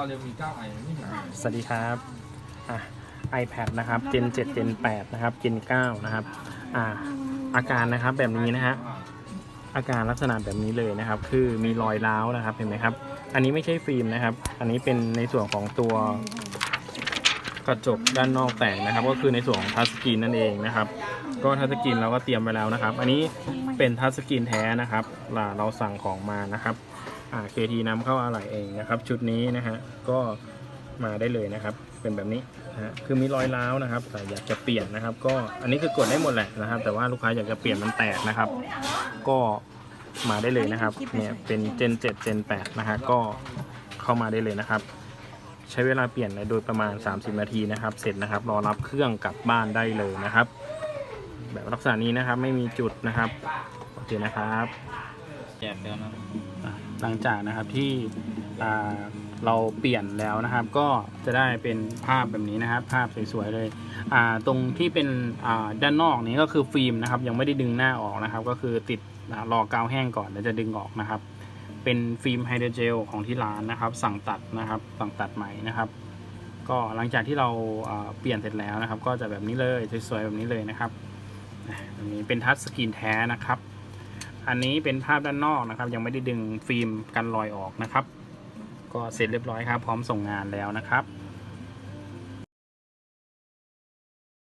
อเรียวมี9ไอไม่มือนกันสวัสดีครับอะ iPad นะครับ Gen 7 Gen 8 นะครับ Gen 9 นะครับอ่าอาการนะครับแบบนี้นะฮะอาการลักษณะแบบนี้เลยนะครับ คือมีรอยร้าวนะครับเห็นไหมครับ อันนี้ไม่ใช่ฟิล์มนะครับ อันนี้เป็นในส่วนของตัวกระจกด้านนอกแตกนะครับ ก็คือในส่วนของทัชสกรีนนั่นเองนะครับ ก็ทัชสกรีนเราก็เตรียมไว้แล้วนะครับ อันนี้เป็นทัชสกรีนแท้นะครับเราสั่งของมานะครับ อ่า KT นำเข้าอะไหล่เองนะครับ ชุดนี้นะฮะก็มาได้เลยนะครับ เป็นแบบนี้นะฮะคือมีรอยร้าวนะครับ แต่อยากจะเปลี่ยนนะครับ ก็อันนี้คือกดได้หมดแหละนะครับ แต่ว่าลูกค้าอยากจะเปลี่ยนมันแตกนะครับ ก็มาได้เลยนะครับเนี่ยเป็น Gen 7 Gen 8นะฮะก็เข้ามาได้เลยนะครับ ใช้เวลาเปลี่ยนโดยประมาณ 30 นาทีนะครับ เสร็จนะครับ รอรับเครื่องกลับบ้านได้เลยนะครับ แบบลักษณะนี้นะครับไม่มีจุดนะครับโอเคนะครับแจกแล้วนะ หลังจากนะครับที่เราเปลี่ยนแล้วนะครับ ก็จะได้เป็นภาพแบบนี้นะครับ ภาพสวยๆเลยตรงที่เป็นด้านนอกนี้ก็คือฟิล์มนะครับ ยังไม่ได้ดึงหน้าออกนะครับ ก็คือติดรอกาวแห้งก่อนแล้วจะดึงออกนะครับ เป็นฟิล์มไฮเดรเจลของที่ร้านนะครับ สั่งตัดนะครับสั่งตัดใหม่นะครับก็หลังจากที่เราอ่าเปลี่ยนเสร็จแล้วนะครับ ก็จะแบบนี้เลยสวยๆแบบนี้เลยนะครับนนี้เป็นทัชสกรีนแท้นะครับ อันนี้เป็นภาพด้านนอกนะครับ ยังไม่ได้ดึงฟิล์มกันรอยออกนะครับ ก็เสร็จเรียบร้อยครับ พร้อมส่งงานแล้วนะครับ